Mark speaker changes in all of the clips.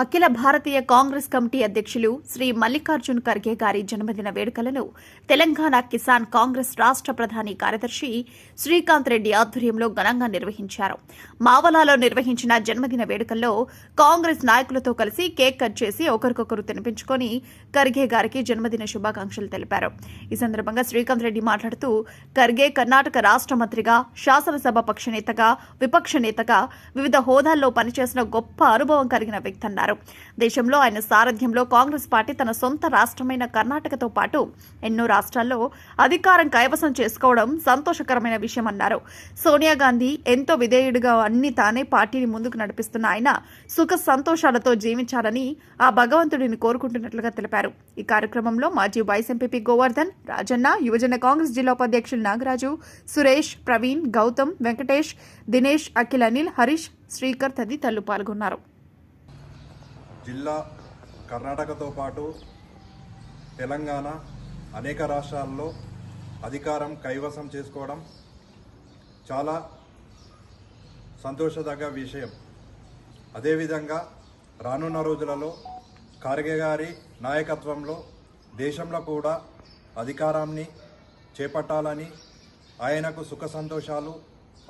Speaker 1: అఖిల భారతీయ Congress committee అధ్యక్షులు శ్రీ మల్లికార్జున్ ఖర్గే గారి జన్మదిన వేడుకలను తెలంగాణ కిసాన్ కాంగ్రెస్ రాష్ట్ర ప్రధాని కార్యదర్శి శ్రీకాంత్ రెడ్డి ఆధ్వర్యంలో ఘనంగా నిర్వహించారు. మావలాలో నిర్వహించిన జన్మదిన వేడుకల్లో కాంగ్రెస్ నాయకులతో కలిసి కేక్ కట్ చేసి ఒకరికొకరు తినిపించుకొని ఖర్గే గారికి జన్మదిన శుభాకాంక్షలు తెలిపారు. ఈ సందర్భంగా శ్రీకాంత్ రెడ్డి మాట్లాడుతూ ఖర్గే కర్ణాటక రాష్ట్ర మంత్రిగా శాసనసభ పక్ష నేతగా విపక్ష నేతగా వివిధ హోదాల్లో పనిచేసిన గొప్ప అనుభవం కలిగిన వ్యక్తి అన్నారు. దేశంలో ఆయన సారథ్యంలో కాంగ్రెస్ పార్టీ తన సొంత రాష్ట్రమైన కర్ణాటకతో పాటు ఎన్నో రాష్ట్రాల్లో అధికారం కైవసం చేసుకోవడం సంతోషకరమైన విషయం అన్నారు. సోనియా గాంధీ ఎంతో విధేయుడిగా అన్ని తానే పార్టీని ముందుకు నడిపిస్తున్న ఆయన సుఖ సంతోషాలతో జీవించాలని ఆ భగవంతుడిని కోరుకుంటున్నట్లుగా తెలిపారు. ఈ కార్యక్రమంలో మాజీ వైస్ ఎంపీపీ గోవర్ధన్ రాజన్న యువజన కాంగ్రెస్ జిల్లా ఉపాధ్యక్షులు నాగరాజు సురేష్ ప్రవీణ్ గౌతమ్ వెంకటేష్ దినేష్ అఖిల్ అనిల్ హరీష్ శ్రీకర్ తదితరులు పాల్గొన్నారు.
Speaker 2: జిల్లా కర్ణాటకతో పాటు తెలంగాణ అనేక రాష్ట్రాల్లో అధికారం కైవసం చేసుకోవడం చాలా సంతోషదగ్గ విషయం. అదేవిధంగా రానున్న రోజులలో ఖార్గే గారి నాయకత్వంలో దేశంలో కూడా అధికారాన్ని చేపట్టాలని ఆయనకు సుఖ సంతోషాలు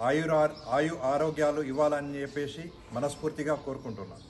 Speaker 2: ఆయుర ఆయు ఆరోగ్యాలు ఇవ్వాలని చెప్పేసి మనస్ఫూర్తిగా కోరుకుంటున్నాను.